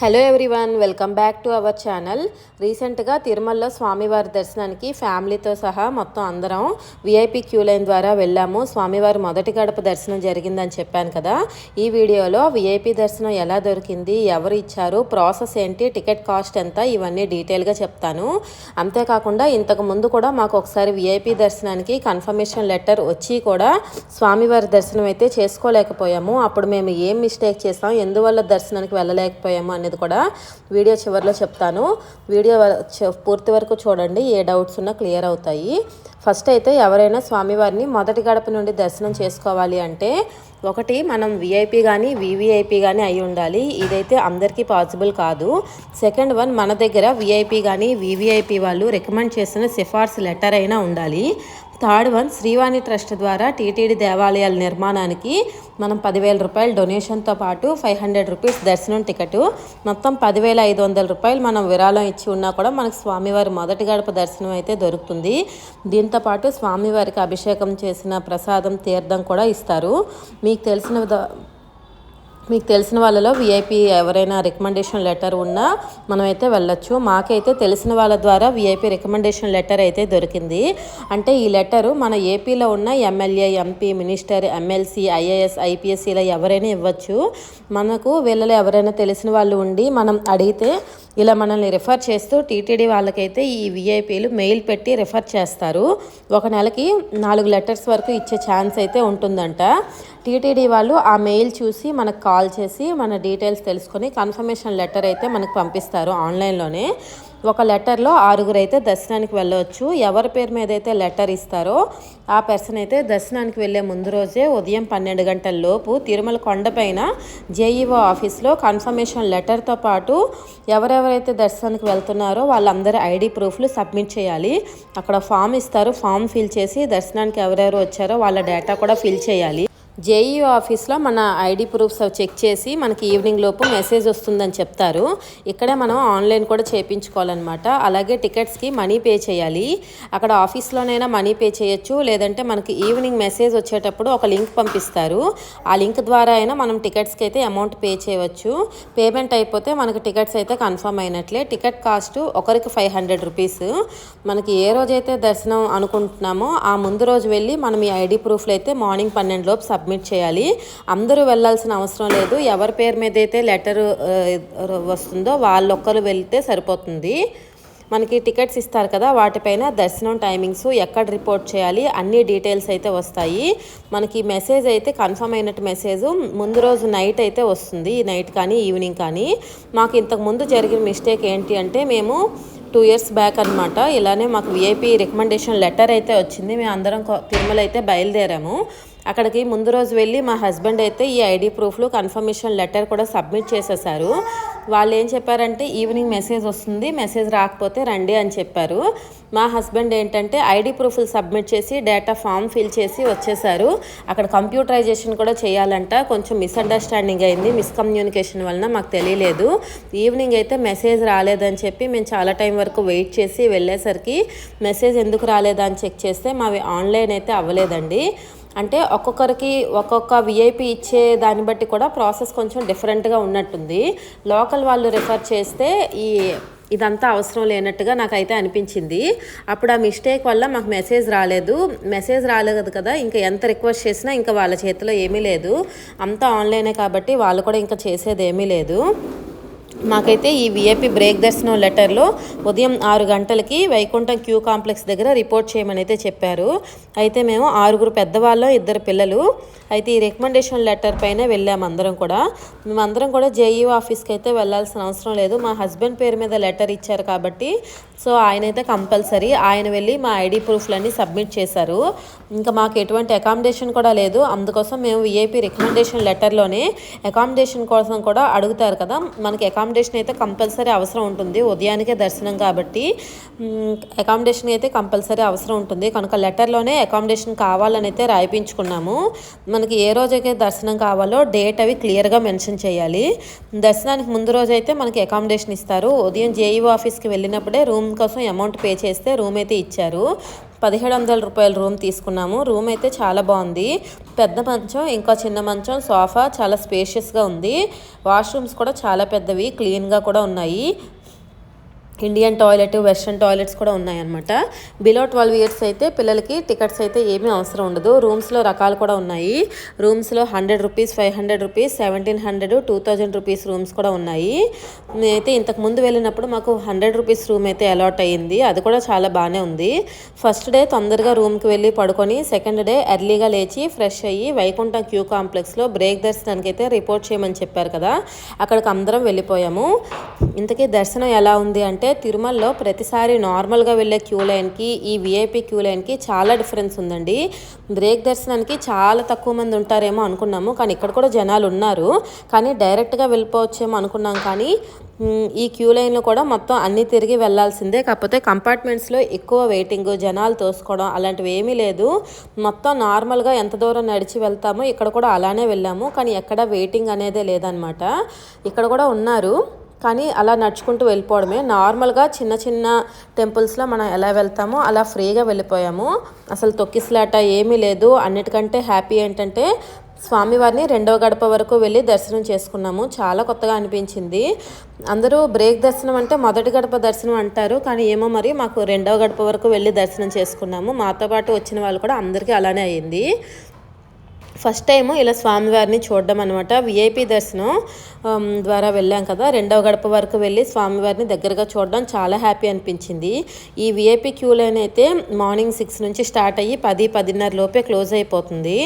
Hello everyone welcome back to our channel. రీసెంట్గా తిరుమలలో స్వామివారి దర్శనానికి ఫ్యామిలీతో సహా మొత్తం అందరం విఐపి క్యూ లైన్ ద్వారా వెళ్ళాము. స్వామివారి మొదటి గడప దర్శనం జరిగిందని చెప్పాను కదా. ఈ వీడియోలో విఐపి దర్శనం ఎలా దొరికింది ఎవరు ఇచ్చారు ప్రాసెస్ ఏంటి టికెట్ కాస్ట్ ఎంత ఇవన్నీ డీటెయిల్గా చెప్తాను. అంతేకాకుండా ఇంతకు ముందు కూడా మాకు ఒకసారి విఐపి దర్శనానికి కన్ఫర్మేషన్ లెటర్ వచ్చి కూడా స్వామివారి దర్శనం అయితే చేసుకోలేకపోయాము. అప్పుడు మేము ఏం మిస్టేక్ చేసాం ఎందువల్ల దర్శనానికి వెళ్ళలేకపోయాము అనేది కూడా వీడియో చివరిలో చెప్తాను. వీడియో వ- చ- పూర్తి వరకు చూడండి. ఏ డౌట్స్ ఉన్నా క్లియర్ అవుతాయి. ఫస్ట్ అయితే ఎవరైనా స్వామివారిని మొదటి గడప నుండి దర్శనం చేసుకోవాలి అంటే ఒకటి మనం విఐపి కానీ వివిఐపి కానీ అయి ఉండాలి. ఇదైతే అందరికీ పాసిబుల్ కాదు. సెకండ్ వన్ మన దగ్గర విఐపి కానీ వివిఐపి వాళ్ళు రికమెండ్ చేసిన సిఫార్సు లెటర్ అయినా ఉండాలి. థర్డ్ వన్ శ్రీవాణి ట్రస్ట్ ద్వారా టీటీడీ దేవాలయాల నిర్మాణానికి మనం పదివేల రూపాయలు డొనేషన్తో పాటు ఫైవ్ హండ్రెడ్ రూపీస్ దర్శనం టికెట్. మొత్తం పదివేల ఐదు వందల రూపాయలు మనం విరాళం ఇచ్చి ఉన్నా కూడా మనకు స్వామివారి మొదటి గడప దర్శనం అయితే దొరుకుతుంది. దీంతో పాటు స్వామివారికి అభిషేకం చేసిన ప్రసాదం తీర్థం కూడా ఇస్తారు. మీకు తెలిసిన మీకు తెలిసిన వాళ్ళలో విఐపి ఎవరైనా రికమెండేషన్ లెటర్ ఉన్నా మనమైతే వెళ్ళొచ్చు. మాకైతే తెలిసిన వాళ్ళ ద్వారా విఐపి రికమెండేషన్ లెటర్ అయితే దొరికింది. అంటే ఈ లెటరు మన ఏపీలో ఉన్న MLA MP minister MLC IAS IPS ఇలా ఎవరైనా ఇవ్వచ్చు. మనకు వీళ్ళలో ఎవరైనా తెలిసిన వాళ్ళు ఉండి మనం అడిగితే ఇలా మనల్ని రిఫర్ చేస్తూ టీటీడీ వాళ్ళకైతే ఈ విఐపీలు మెయిల్ పెట్టి రిఫర్ చేస్తారు. ఒక నెలకి నాలుగు లెటర్స్ వరకు ఇచ్చే ఛాన్స్ అయితే ఉంటుందంట. టీటీడీ వాళ్ళు ఆ మెయిల్ చూసి మనకు కాల్ చేసి మన డీటెయిల్స్ తెలుసుకొని కన్ఫర్మేషన్ లెటర్ అయితే మనకు పంపిస్తారు ఆన్లైన్లోనే. ఒక లెటర్లో ఆరుగురు అయితే దర్శనానికి వెళ్ళవచ్చు ఎవరి పేరు మీద అయితే లెటర్ ఇస్తారో ఆ పర్సన్ అయితే దర్శనానికి వెళ్ళే ముందు రోజే ఉదయం పన్నెండు గంటల లోపు తిరుమల కొండపైన జేఈఓ ఆఫీస్లో కన్ఫర్మేషన్ లెటర్తో పాటు ఎవరెవరైతే దర్శనానికి వెళ్తున్నారో వాళ్ళందరి ఐడి ప్రూఫ్లు సబ్మిట్ చేయాలి. అక్కడ ఫామ్ ఇస్తారు. ఫామ్ ఫిల్ చేసి దర్శనానికి ఎవరెవరు వచ్చారో వాళ్ళ డేటా కూడా ఫిల్ చేయాలి. జేఈ ఆఫీస్లో మన ఐడి ప్రూఫ్స్ అవి చెక్ చేసి మనకి ఈవినింగ్ లోపు మెసేజ్ వస్తుందని చెప్తారు. ఇక్కడే మనం ఆన్లైన్ కూడా చేయించుకోవాలన్నమాట అలాగే టికెట్స్కి మనీ పే చేయాలి. అక్కడ ఆఫీస్లోనైనా మనీ పే చేయొచ్చు. లేదంటే మనకి ఈవినింగ్ మెసేజ్ వచ్చేటప్పుడు ఒక లింక్ పంపిస్తారు. ఆ లింక్ ద్వారా అయినా మనం టికెట్స్కి అయితే అమౌంట్ పే చేయవచ్చు. పేమెంట్ అయిపోతే మనకి టికెట్స్ అయితే కన్ఫర్మ్ అయినట్లే. టికెట్ కాస్ట్ ఒకరికి ఫైవ్ హండ్రెడ్ రూపీస్. మనకి ఏ రోజైతే దర్శనం అనుకుంటున్నామో ఆ ముందు రోజు వెళ్ళి మనం ఈ ఐడి ప్రూఫ్లు అయితే మార్నింగ్ పన్నెండు లోపు సబ్మిట్ చేయాలి. అందరూ వెళ్ళాల్సిన అవసరం లేదు. ఎవరి పేరు మీద అయితే లెటర్ వస్తుందో వాళ్ళొక్కరు వెళ్తే సరిపోతుంది. మనకి టికెట్స్ ఇస్తారు కదా వాటిపైన దర్శనం టైమింగ్స్ ఎక్కడ రిపోర్ట్ చేయాలి అన్ని డీటెయిల్స్ అయితే వస్తాయి. మనకి మెసేజ్ అయితే కన్ఫర్మ్ అయినట్టు మెసేజ్ ముందు రోజు నైట్ అయితే వస్తుంది నైట్ కానీ ఈవినింగ్ కానీ. మాకు ఇంతకు ముందు జరిగిన మిస్టేక్ ఏంటి అంటే మేము టూ ఇయర్స్ బ్యాక్ అనమాట ఇలానే మాకు విఐపి రికమెండేషన్ లెటర్ అయితే వచ్చింది. మేము అందరం తిరుమల అయితే బయలుదేరాము. అక్కడికి ముందు రోజు వెళ్ళి మా హస్బెండ్ అయితే ఈ ఐడి ప్రూఫ్లు కన్ఫర్మేషన్ లెటర్ కూడా సబ్మిట్ చేసేసారు. వాళ్ళు ఏం చెప్పారంటే ఈవినింగ్ మెసేజ్ వస్తుంది మెసేజ్ రాకపోతే రండి అని చెప్పారు. మా హస్బెండ్ ఏంటంటే ఐడి ప్రూఫ్లు సబ్మిట్ చేసి డేటా ఫామ్ ఫిల్ చేసి వచ్చేసారు. అక్కడ కంప్యూటరైజేషన్ కూడా చేయాలంట. కొంచెం మిస్అండర్స్టాండింగ్ అయింది మిస్కమ్యూనికేషన్ వలన మాకు తెలియలేదు. ఈవినింగ్ అయితే మెసేజ్ రాలేదని చెప్పి మేము చాలా టైం వరకు వెయిట్ చేసి వెళ్ళేసరికి మెసేజ్ ఎందుకు రాలేదా? అని చెక్ చేస్తే మావి ఆన్లైన్ అయితే అవ్వలేదండి. అంటే ఒక్కొక్కరికి ఒక్కొక్క విఐపి ఇచ్చే దాన్ని బట్టి కూడా ప్రాసెస్ కొంచెం డిఫరెంట్గా ఉన్నట్టుంది. లోకల్ వాళ్ళు రిఫర్ చేస్తే ఈ ఇదంతా అవసరం లేనట్టుగా నాకైతే అనిపించింది. అప్పుడు ఆ మిస్టేక్ వల్ల మాకు మెసేజ్ రాలేదు. మెసేజ్ రాలేదు కదా ఇంకా ఎంత రిక్వెస్ట్ చేసినా ఇంకా వాళ్ళ చేతిలో ఏమీ లేదు. అంతా ఆన్లైనే కాబట్టి వాళ్ళు కూడా ఇంకా చేసేది ఏమీ లేదు. మాకైతే ఈ విఐపి బ్రేక్ దర్శనం లెటర్లో ఉదయం ఆరు గంటలకి వైకుంఠం క్యూ కాంప్లెక్స్ దగ్గర రిపోర్ట్ చేయమని అయితే చెప్పారు. అయితే మేము ఆరుగురు పెద్దవాళ్ళం ఇద్దరు పిల్లలు. అయితే ఈ రికమెండేషన్ లెటర్ పైన వెళ్ళాము అందరం కూడా. మేమందరం కూడా జేఈఓ ఆఫీస్కి అయితే వెళ్ళాల్సిన అవసరం లేదు. మా హస్బెండ్ పేరు మీద లెటర్ ఇచ్చారు కాబట్టి సో ఆయన అయితే కంపల్సరీ ఆయన వెళ్ళి మా ఐడి ప్రూఫ్లన్నీ సబ్మిట్ చేశారు. ఇంకా మాకు ఎటువంటి అకామిడేషన్ కూడా లేదు. అందుకోసం మేము విఐపి రికమెండేషన్ లెటర్లోనే అకామిడేషన్ కోసం కూడా అడుగుతారు కదా మనకి అకామిడేషన్ అయితే కంపల్సరీ అవసరం ఉంటుంది. ఉదయానికే దర్శనం కాబట్టి అకామిడేషన్ అయితే కంపల్సరీ అవసరం ఉంటుంది. కనుక లెటర్లోనే అకామిడేషన్ కావాలని అయితే రాయిపించుకున్నాము. మనకి ఏ రోజైతే దర్శనం కావాలో డేట్ అవి క్లియర్గా మెన్షన్ చేయాలి. దర్శనానికి ముందు రోజు అయితే మనకి అకామిడేషన్ ఇస్తారు. ఉదయం జేఈఓ ఆఫీస్కి వెళ్ళినప్పుడే రూమ్ కోసం అమౌంట్ పే చేస్తే రూమ్ అయితే ఇచ్చారు. పదిహేడు వందల రూపాయల రూమ్ తీసుకున్నాము. రూమ్ అయితే చాలా బాగుంది. పెద్ద మంచం ఇంకా చిన్న మంచం సోఫా చాలా స్పేషియస్గా ఉంది. వాష్రూమ్స్ కూడా చాలా పెద్దవి క్లీన్గా కూడా ఉన్నాయి. ఇండియన్ టాయిలెట్ వెస్ట్రన్ టాయిలెట్స్ కూడా ఉన్నాయన్నమాట. బిలో ట్వెల్వ్ ఇయర్స్ అయితే పిల్లలకి టికెట్స్ అయితే ఏమీ అవసరం ఉండదు. రూమ్స్లో రకాలు కూడా ఉన్నాయి. రూమ్స్లో hundred rupees five hundred rupees seventeen hundred two thousand rupees rooms కూడా ఉన్నాయి. అయితే ఇంతకు ముందు వెళ్ళినప్పుడు మాకు హండ్రెడ్ రూపీస్ రూమ్ అయితే అలాట్ అయ్యింది. అది కూడా చాలా బాగానే ఉంది. ఫస్ట్ డే తొందరగా రూమ్కి వెళ్ళి పడుకొని సెకండ్ డే ఎర్లీగా లేచి ఫ్రెష్ అయ్యి వైకుంఠ క్యూ కాంప్లెక్స్లో బ్రేక్ దర్శనానికి అయితే రిపోర్ట్ చేయమని చెప్పారు కదా. అక్కడికి అందరం వెళ్ళిపోయాము. ఇంతకీ దర్శనం ఎలా ఉంది అంటే తిరుమలలో ప్రతిసారి నార్మల్గా వెళ్ళే క్యూ లైన్కి ఈ విఐపి క్యూ లైన్కి చాలా డిఫరెన్స్ ఉందండి. బ్రేక్ దర్శనానికి చాలా తక్కువ మంది ఉంటారేమో అనుకున్నాము. కానీ ఇక్కడ కూడా జనాలు ఉన్నారు. కానీ డైరెక్ట్గా వెళ్ళిపోవచ్చేమో అనుకున్నాం. కానీ ఈ క్యూ లైన్లో కూడా మొత్తం అన్నీ తిరిగి వెళ్ళాల్సిందే. కాకపోతే కంపార్ట్మెంట్స్లో ఎక్కువ వెయిటింగ్ జనాలు తోసుకోవడం అలాంటివి ఏమీ లేదు. మొత్తం నార్మల్గా ఎంత దూరం నడిచి వెళ్తామో ఇక్కడ కూడా అలానే వెళ్ళాము. కానీ ఎక్కడ వెయిటింగ్ అనేదే లేదనమాట. ఇక్కడ కూడా ఉన్నారు. కానీ అలా నడుచుకుంటూ వెళ్ళిపోవడమే. నార్మల్గా చిన్న చిన్న టెంపుల్స్లో మనం ఎలా వెళ్తామో అలా ఫ్రీగా వెళ్ళిపోయాము. అసలు తొక్కిసలాట ఏమీ లేదు. అన్నిటికంటే హ్యాపీ ఏంటంటే స్వామివారిని రెండవ గడప వరకు వెళ్ళి దర్శనం చేసుకున్నాము. చాలా కొత్తగా అనిపించింది. అందరూ బ్రేక్ దర్శనం అంటే మొదటి గడప దర్శనం అంటారు. కానీ ఏమో మరి మాకు రెండవ గడప వరకు వెళ్ళి దర్శనం చేసుకున్నాము. మాతో పాటు వచ్చిన వాళ్ళు కూడా అందరికీ అలానే అయింది. ఫస్ట్ టైం ఇలా స్వామివారిని చూడడం అనమాట విఐపి దర్శనం ద్వారా వెళ్ళాం కదా. రెండవ గడప వరకు వెళ్ళి స్వామివారిని దగ్గరగా చూడడం చాలా హ్యాపీ అనిపించింది. ఈ విఐపి క్యూ లైన్ అయితే మార్నింగ్ సిక్స్ నుంచి స్టార్ట్ అయ్యి పది పదిన్నర లోపే క్లోజ్ అయిపోతుంది.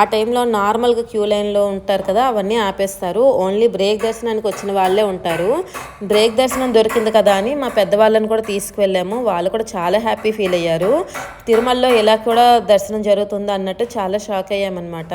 ఆ టైంలో నార్మల్గా క్యూ లైన్లో ఉంటారు కదా అవన్నీ ఆపేస్తారు. ఓన్లీ బ్రేక్ దర్శనానికి వచ్చిన వాళ్ళే ఉంటారు. బ్రేక్ దర్శనం దొరికింది కదా అని మా పెద్దవాళ్ళని కూడా తీసుకువెళ్ళాము. వాళ్ళు కూడా చాలా హ్యాపీ ఫీల్ అయ్యారు. తిరుమలలో ఇలా కూడా దర్శనం జరుగుతుంది అన్నట్టు చాలా షాక్ అయ్యామన్నమాట.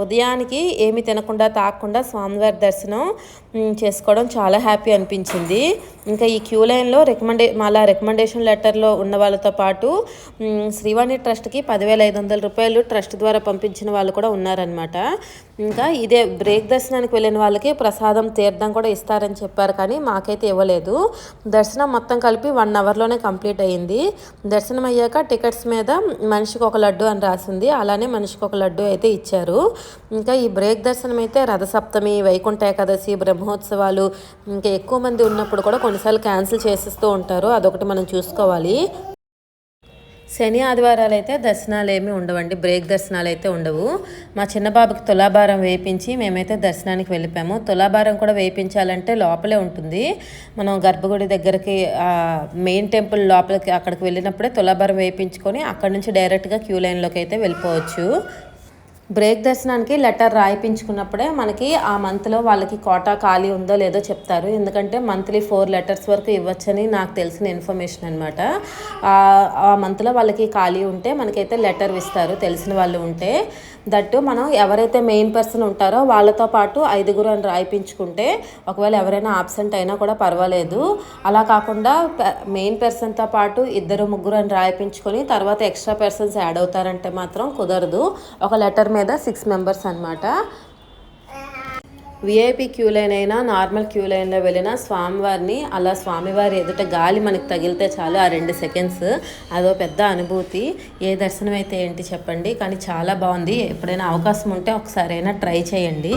ఉదయానికి ఏమి తినకుండా తాకుండా స్వామివారి దర్శనం చేసుకోవడం చాలా హ్యాపీ అనిపించింది. ఇంకా ఈ క్యూ లైన్లో రికమెండే మళ్ళా రికమెండేషన్ లెటర్లో ఉన్న వాళ్ళతో పాటు శ్రీవాణి ట్రస్ట్కి పదివేల ఐదు వందల రూపాయలు ట్రస్ట్ ద్వారా పంపించిన వాళ్ళు కూడా ఉన్నారనమాట ఇంకా ఇదే బ్రేక్ దర్శనానికి వెళ్ళిన వాళ్ళకి ప్రసాదం తీర్థం కూడా ఇస్తారని చెప్పారు కానీ మాకైతే ఇవ్వలేదు. దర్శనం మొత్తం కలిపి వన్ అవర్లోనే కంప్లీట్ అయ్యింది. దర్శనం అయ్యాక టికెట్స్ మీద మనిషికి ఒక లడ్డు అని రాసింది. అలానే మనిషికి ఒక లడ్డు అయితే ఇచ్చారు. ఇంకా ఈ బ్రేక్ దర్శనం అయితే రథసప్తమి వైకుంఠ ఏకాదశి బ్రహ్మోత్సవాలు ఇంకా ఎక్కువ మంది ఉన్నప్పుడు కూడా కొన్నిసార్లు క్యాన్సిల్ చేసేస్తూ ఉంటారు. అదొకటి మనం చూసుకోవాలి. శని ఆదివారాలు అయితే దర్శనాలు ఏమీ ఉండవండి. బ్రేక్ దర్శనాలు అయితే ఉండవు. మా చిన్న బాబుకి తులాభారం వేయించి మేమైతే దర్శనానికి వెళ్ళిపోయాము. తులాభారం కూడా వేయించాలంటే లోపలే ఉంటుంది. మనం గర్భగుడి దగ్గరికి మెయిన్ టెంపుల్ లోపలికి అక్కడికి వెళ్ళినప్పుడే తులాభారం వేయించుకొని అక్కడి నుంచి డైరెక్ట్గా క్యూ లైన్లోకి అయితే వెళ్ళిపోవచ్చు. బ్రేక్ దర్శనానికి లెటర్ రాయిపించుకున్నప్పుడే మనకి ఆ మంత్లో వాళ్ళకి కోటా ఖాళీ ఉందో లేదో చెప్తారు. ఎందుకంటే మంత్లీ ఫోర్ లెటర్స్ వరకు ఇవ్వచ్చని నాకు తెలిసిన ఇన్ఫర్మేషన్ అనమాట ఆ మంత్లో వాళ్ళకి ఖాళీ ఉంటే మనకైతే లెటర్ ఇస్తారు తెలిసిన వాళ్ళు ఉంటే. దట్టు మనం ఎవరైతే మెయిన్ పర్సన్ ఉంటారో వాళ్ళతో పాటు ఐదుగురు అని రాయిపించుకుంటే ఒకవేళ ఎవరైనా ఆబ్సెంట్ అయినా కూడా పర్వాలేదు. అలా కాకుండా మెయిన్ పర్సన్తో పాటు ఇద్దరు ముగ్గురు అని రాయిపించుకొని తర్వాత ఎక్స్ట్రా పర్సన్స్ యాడ్ అవుతారంటే మాత్రం కుదరదు. ఒక లెటర్ మీద సిక్స్ మెంబర్స్ అనమాట విఐపి క్యూ లైన్ అయినా నార్మల్ క్యూ లైన్లో వెళ్ళినా స్వామివారిని అలా స్వామివారి ఎదుట గాలి మనకు తగిలితే చాలు ఆ రెండు సెకండ్స్ అదో పెద్ద అనుభూతి. ఏ దర్శనం అయితే ఏంటి చెప్పండి? కానీ చాలా బాగుంది. ఎప్పుడైనా అవకాశం ఉంటే ఒకసారి అయినా ట్రై చేయండి.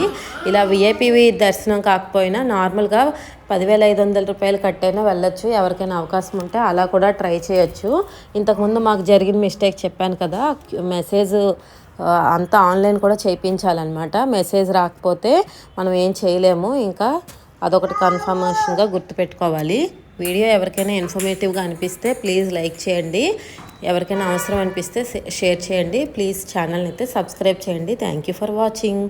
ఇలా విఐపి దర్శనం కాకపోయినా నార్మల్గా పదివేల ఐదు వందల రూపాయలు కట్టైనా వెళ్ళొచ్చు. ఎవరికైనా అవకాశం ఉంటే అలా కూడా ట్రై చేయొచ్చు. ఇంతకుముందు మాకు జరిగిన మిస్టేక్ చెప్పాను కదా మెసేజ్ అంతా ఆన్లైన్ కూడా చేయించాలన్నమాట. మెసేజ్ రాకపోతే మనం ఏం చేయలేము. ఇంకా అదొకటి కన్ఫర్మేషన్గా గుర్తుపెట్టుకోవాలి. వీడియో ఎవరికైనా ఇన్ఫర్మేటివ్గా అనిపిస్తే ప్లీజ్ లైక్ చేయండి. ఎవరికైనా అవసరం అనిపిస్తే షేర్ చేయండి. ప్లీజ్ ఛానల్ని అయితే సబ్స్క్రైబ్ చేయండి. Thank you for watching